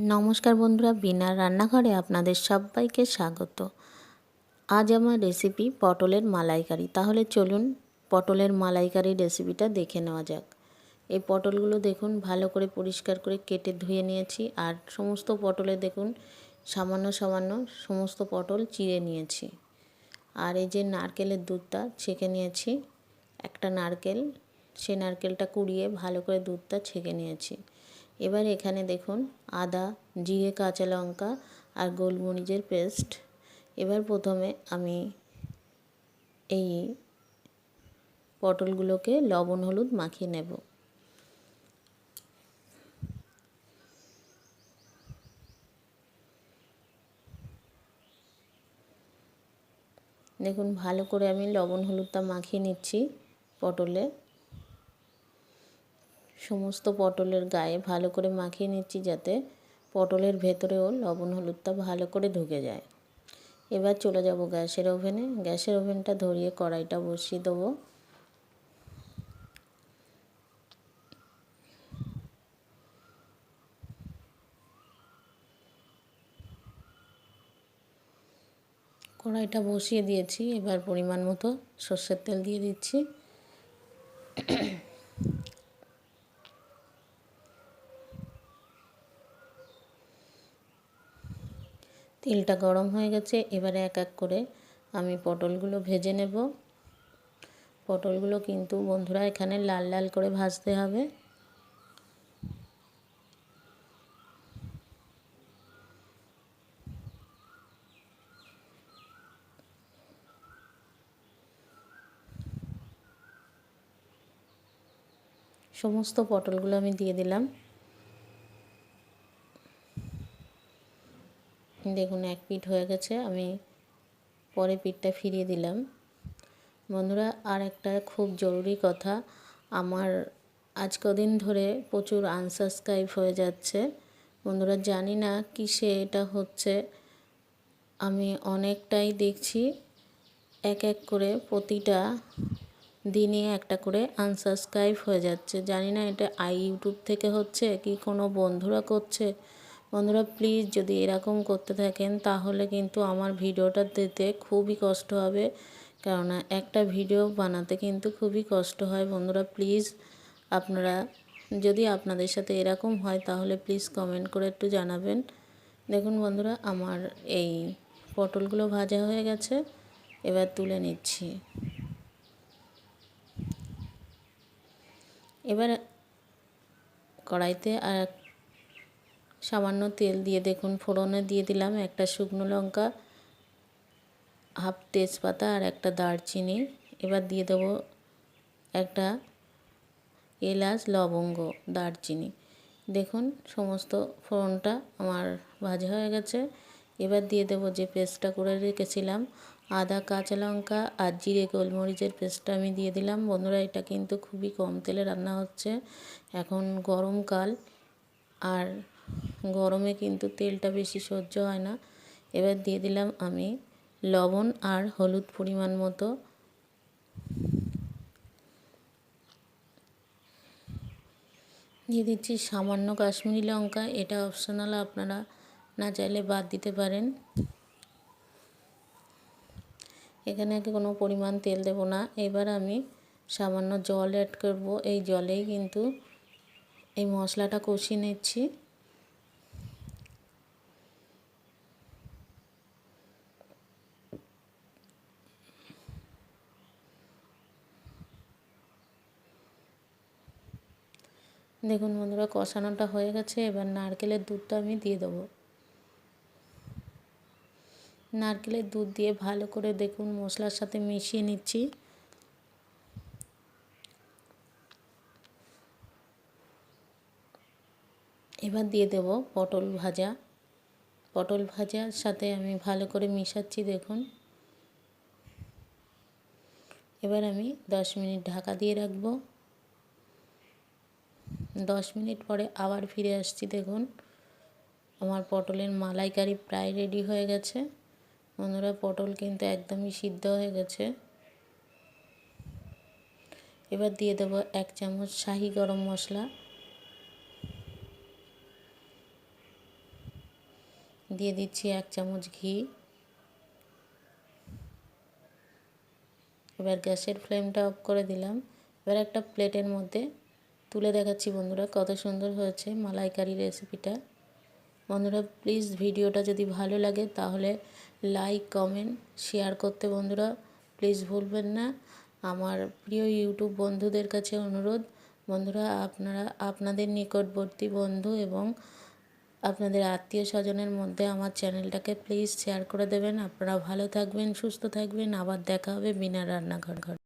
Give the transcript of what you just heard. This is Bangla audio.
নমস্কার বন্ধুরা বিনার রান্নাঘরে আপনাদের সবাইকে স্বাগত। আজ আমার রেসিপি পটলের মালাইকারি। তাহলে চলুন পটলের মালাইকারি রেসিপিটা দেখে নেওয়া যাক। এই পটলগুলো দেখুন, ভালো করে পরিষ্কার করে কেটে ধুয়ে নিয়েছি। আর সমস্ত পটলে দেখুন, সামান্য সামান্য সমস্ত পটল চিড়ে নিয়েছি। আর এই যে নারকেলের দুধটা, ছেঁকে নিয়েছি। একটা নারকেল, সে নারকেলটা কুড়িয়ে ভালো করে দুধটা ছেঁকে নিয়েছি। এবার এখানে দেখুন, আদা, জিরে, কাঁচা লঙ্কা আর গোলমরিচের পেস্ট। এবার প্রথমে আমি এই পটলগুলোকে লবণ, হলুদ মাখিয়ে নেব। দেখুন, ভালো করে আমি লবণ, হলুদটা মাখিয়ে নিচ্ছি পটলে। সমস্ত পটলের গায়ে ভালো করে মাখিয়ে নিচ্ছি যাতে পটলের ভেতরেও লবণ হলুদটা ভালো করে ঢুকে যায়। এবার চলে যাব গ্যাসের ওভেনে। গ্যাসের ওভেনটা ধরিয়ে কড়াইটা বসিয়ে দেবো। কড়াইটা বসিয়ে দিয়েছি। এবার পরিমাণ মতো সর্ষের তেল দিয়ে দিচ্ছি। তেলটা গরম হয়ে গেছে, এবারে এক এক করে আমি পটলগুলো ভেজে নেব। পটলগুলো কিন্তু বন্ধুরা এখানে লাল লাল করে ভাজতে হবে। সমস্ত পটলগুলো আমি দিয়ে দিলাম। দেখুন, এক পিঠ হয়ে গেছে, আমি পরে পিঠটা ফিরিয়ে দিলাম। বন্ধুরা, আর একটা খুব জরুরি কথা, আমার আজ কদিন ধরে প্রচুর আনসাবস্ক্রাইব হয়ে যাচ্ছে। বন্ধুরা, জানি না কিসে এটা হচ্ছে। আমি অনেকটাই দেখছি, এক এক করে প্রতিটা দিনে একটা করে আনসাবস্ক্রাইব হয়ে যাচ্ছে। জানি না এটা আই ইউটিউব থেকে হচ্ছে কি কোনো বন্ধুরা করছে। বন্ধুরা প্লিজ যদি এরকম করতে থাকেন, তাহলে কিন্তু আমার ভিডিওটা দিতে খুবই কষ্ট হবে। কেননা, একটা ভিডিও বানাতে কিন্তু খুবই কষ্ট হয়। বন্ধুরা প্লিজ আপনারা, যদি আপনাদের সাথে এরকম হয়, তাহলে প্লিজ কমেন্ট করে একটু জানাবেন। দেখুন বন্ধুরা, আমার এই পটলগুলো ভাজা হয়ে গেছে। এবার তুলে নিচ্ছি। এবার কড়াইতে আর সামান্য তেল দিয়ে দেখুন, ফোড়নে দিয়ে দিলাম একটা শুকনো লঙ্কা, হাফ তেজপাতা আর একটা দারচিনি। এবার দিয়ে দেবো একটা এলাচ লবঙ্গ, দারচিনি। দেখুন, সমস্ত ফোড়নটা আমার ভাজা হয়ে গেছে। এবার দিয়ে দেবো যে পেস্টটা করে রেখেছিলাম, আদা, কাঁচা লঙ্কা আর জিরে গোলমরিচের পেস্টটা আমি দিয়ে দিলাম। বন্ধুরা, এটা কিন্তু খুবই কম তেলে রান্না হচ্ছে। এখন গরমকাল আর গরমে কিন্তু তেলটা বেশি সহ্য হয় না। এবার দিয়ে দিলাম আমি লবণ আর হলুদ পরিমাণ মতো। দিয়ে দিচ্ছি সামান্য কাশ্মীরি লঙ্কা, এটা অপশনাল আপনারা না চাইলে বাদ দিতে পারেন। এখানে আগে কোনো পরিমাণ তেল দেব না। এবার আমি সামান্য জল অ্যাড করব। এই জলেই কিন্তু এই মশলাটা কষিয়ে নিচ্ছি। দেখুন বন্ধুরা, কষানোটা হয়ে গেছে, এবার নারকেলের দুধটা আমি দিয়ে দেবো। নারকেলের দুধ দিয়ে ভালো করে দেখুন মশলার সাথে মিশিয়ে নিচ্ছি। এবার দিয়ে দেব পটল ভাজা। পটল ভাজার সাথে আমি ভালো করে মিশাচ্ছি, দেখুন। এবার আমি দশ মিনিট ঢাকা দিয়ে রাখব। দশ মিনিট পরে আবার ফিরে আসছি, দেখুন। আমার পটলের মালাইকারি প্রায় রেডি হয়ে গেছে। বন্ধুরা, পটল কিন্তু একদমই সিদ্ধ হয়ে গেছে। এবার দিয়ে দেব এক চামচ শাহি গরম মশলা। দিয়ে দিচ্ছি এক চামচ ঘি। এবার গ্যাসের ফ্লেমটা অফ করে দিলাম। এবার একটা প্লেটের মধ্যে তুলে দেখাচ্ছি বন্ধুরা, কত সুন্দর হয়েছে মালাইকারি রেসিপিটা বন্ধুরা প্লিজ ভিডিওটা যদি ভালো লাগে তাহলে লাইক কমেন্ট শেয়ার করতে বন্ধুরা প্লিজ ভুলবেন না। আমার প্রিয় ইউটিউব বন্ধুদের কাছে অনুরোধ, বন্ধুরা, আপনারা, আপনাদের নিকটবর্তী বন্ধু এবং আপনাদের আত্মীয় স্বজনের মধ্যে আমার চ্যানেলটাকে প্লিজ শেয়ার করে দেবেন। আপনারা ভালো থাকবেন, সুস্থ থাকবেন। আবার দেখা হবে বিনা রান্নাঘর ঘর।